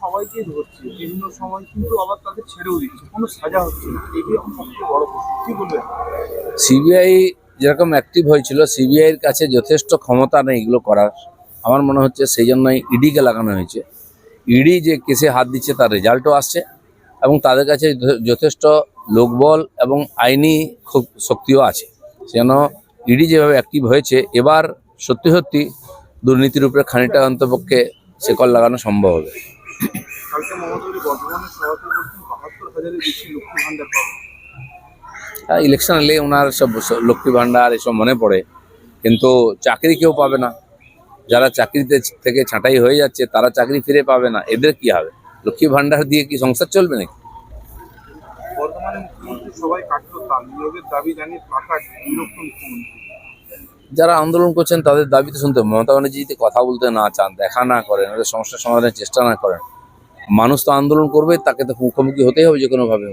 সবাইকেই ধরছে। বিভিন্ন সময় কিন্তু আবার তাদের ছেড়েও দিচ্ছে। কোনো সাজা হচ্ছে না। এটাই এখন সবচেয়ে বড় প্রশ্ন। কি বলবেন? সিবিআই যেরকম অ্যাক্টিভ হয়েছিল, সিবিআইয়ের কাছে যথেষ্ট ক্ষমতা নেই এগুলো করার। আমার মনে হচ্ছে সেই জন্যই ইডিকে লাগানো হয়েছে। ইডি যে কেসে হাত দিচ্ছে, তার রেজাল্টও আসছে এবং তাদের কাছে যথেষ্ট লোকবল এবং আইনি খুব শক্তিও আছে। যেন ইডি যেভাবে অ্যাক্টিভ হয়েছে, এবার সত্যি সত্যি দুর্নীতির উপরে খানিকটা অন্তপক্ষে শেকল লাগানো সম্ভব হবে। বর্ধমানের বাহাত্তর হাজারের বেশি লক্ষ্মী পাবে ইলেকশন এলে ওনার সব লক্ষ্মী ভাণ্ডার এসব মনে পড়ে। কিন্তু চাকরি কেউ পাবে না। যারা চাকরিতে থেকে ছাঁটাই হয়ে যাচ্ছে তারা চাকরি ফিরে পাবে না। এদের কি হবে? লক্ষ্মী ভাণ্ডার দিয়ে কি সংসার চলবে নাকি? যারা আন্দোলন করছেন তাদের দাবি তো শুনতে মমতা ব্যানার্জি কথা বলতে না চান দেখা না করেন ওদের সমস্যার সমাধানের চেষ্টা না করেন মানুষ তো আন্দোলন করবে তাকে তো মুখোমুখি হতেই হবে যে কোনোভাবে